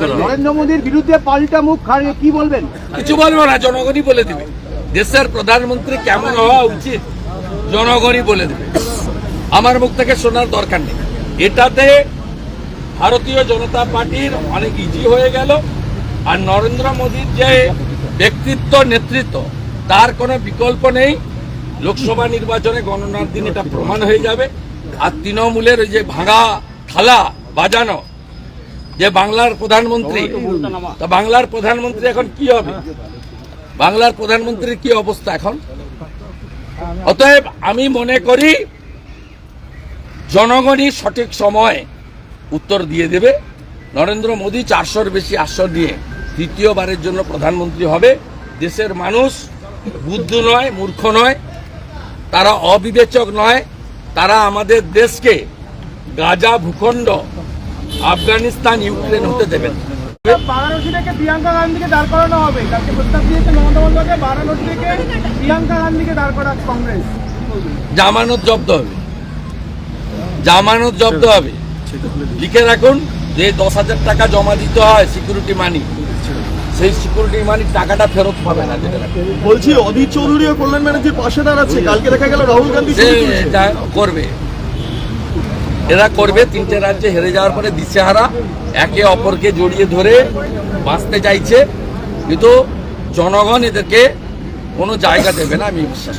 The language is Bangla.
নরেন্দ্র মোদীর বিরুদ্ধে পাল্টা মুখ খাড়িয়ে কি বলবেন? কিছু বলব না জনগণই বলে দিবে। দেশের প্রধানমন্ত্রী কেমন হওয়া উচিত জনগণই বলে দেবে। আমার মুখ থেকে শোনার দরকার নেই। এটাতে ভারতীয় জনতা পার্টির অনেক ইজি হয়ে গেল আর নরেন্দ্র মোদীর যে ব্যক্তিত্ব নেতৃত্ব তার কোনো বিকল্প নেই। লোকসভা নির্বাচনে গণনার দিন এটা প্রমাণ হয়ে যাবে। আর তৃণমূলের ওই যে ভাঙা থালা বাজানো যে বাংলার প্রধানমন্ত্রী তা বাংলার প্রধানমন্ত্রী এখন কি হবে? বাংলার প্রধানমন্ত্রীর কি অবস্থা এখন? অতএব আমি মনে করি জনগণই সঠিক সময় উত্তর দিয়ে দেবে। নরেন্দ্র মোদী চারশোর বেশি আসন নিয়ে দ্বিতীয়বারের জন্য প্রধানমন্ত্রী হবে। দেশের মানুষ বুদ্ধ নয় মূর্খ নয় তারা অবিবেচক নয় তারা আমাদের দেশকে গাজা ভূখণ্ড আফগানিস্তান ইউক্রেন হতে দেবেন। বারাণসী থেকে প্রিয়াঙ্কা গান্ধীকে দাঁড় করানো হবে। কালকে প্রস্তাব দিয়েছে মমতা বন্দ্যোপাধ্যায় বারাণসী থেকে প্রিয়াঙ্কা গান্ধীকে দাঁড় কংগ্রেস। জামানত জব্দ হবে। জামানত জব্দ হবে। লিখে রাখুন যে দশ হাজার টাকা জমা দিতে হয় সিকিউরিটি মানি সেই সিকিউরিটি মানি টাকাটা ফেরত পাবে না বলছি অধীর চৌধুরী ও কল্যাণ ব্যানার্জির পাশে দাঁড়াচ্ছে। কালকে দেখা গেল রাহুল গান্ধী করবে। এরা করবে, তিনটে রাজ্যে হেরে যাওয়ার পরে দিশেহারা একে অপরকে জড়িয়ে ধরে বাঁচতে চাইছে। কিন্তু জনগণ এদেরকে কোনো জায়গা দেবে না, আমি বিশ্বাস